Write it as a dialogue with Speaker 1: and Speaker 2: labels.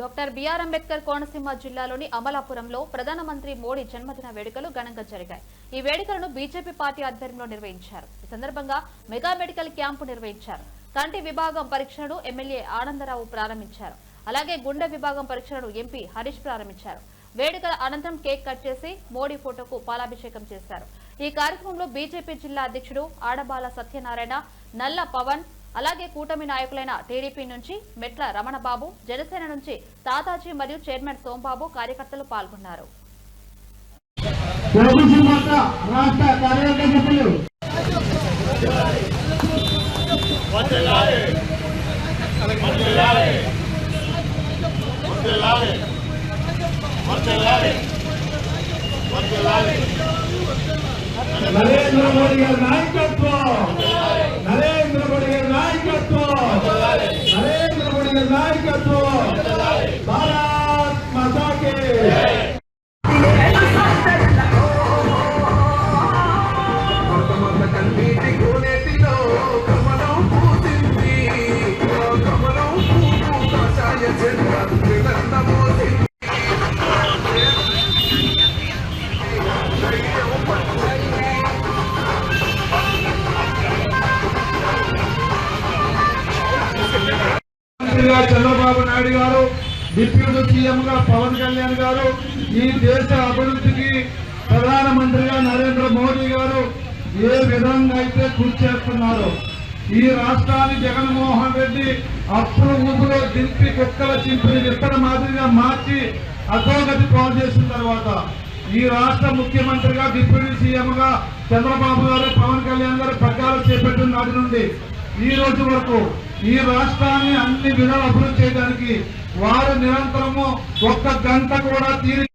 Speaker 1: Doctor BR Ambedkar Konaseema జిల్లాలోని అమలాపురంలో ప్రధానమంత్రి మోడీ జన్మదిన వేడుకలు ఘనంగా జరిగాయి. ఈ వేడుకలను బీజేపీ పార్టీ ఆధ్వర్యంలో నిర్వహించారు. ఈ సందర్భంగా మెగా మెడికల్ క్యాంపు నిర్వహించారు. కంటి విభాగం పరీక్షలను ఎమ్మెల్యే ఆనందరావు ప్రారంభించారు. అలాగే గుండె విభాగం పరీక్షలను ఎంపీ హరీష్ ప్రారంభించారు. వేడుకల అనంతరం కేక్ కట్ చేసి మోడీ ఫోటోకు పాలాభిషేకం చేశారు. ఈ కార్యక్రమంలో బీజేపీ జిల్లా అధ్యక్షుడు ఆడబాల సత్యనారాయణ నల్ల పవన్ అలాగే కూటమి నాయకులైన టీడీపీ నుంచి మెట్ల రమణబాబు జనసేన నుంచి తాతాజీ మరియు చైర్మన్ సోంబాబు కార్యకర్తలు పాల్గొన్నారు.
Speaker 2: నరేంద్ర మోడీ గారి నాయకత్వం నరేంద్ర మోడీ గారి నాయకత్వం నరేంద్ర మోడీ గారి మంత్రిగా చంద్రబాబు నాయుడు గారు డిప్యూటీ సీఎం గా పవన్ కళ్యాణ్ గారు ఈ దేశ అభివృద్ధికి ప్రధానమంత్రిగా నరేంద్ర మోడీ గారు ఏ విధంగా అయితే కృషి చేస్తున్నారు ఈ రాష్ట్రాన్ని జగన్మోహన్ రెడ్డి అప్పుడు ఊపులో దింపి కుక్కల చింపిని విత్తన మాదిరిగా మార్చి అధోగతి పాలు చేసిన తర్వాత ఈ రాష్ట్ర ముఖ్యమంత్రిగా డిప్యూటీ సీఎంగా చంద్రబాబు గారు పవన్ కళ్యాణ్ గారు పగ్గాలు చేపట్టిన నాటి నుండి ఈ రోజు వరకు ఈ రాష్ట్రాన్ని అన్ని విధాలు అభివృద్ధి చేయడానికి వారు నిరంతరము ఒక్క గంట కూడా తీరి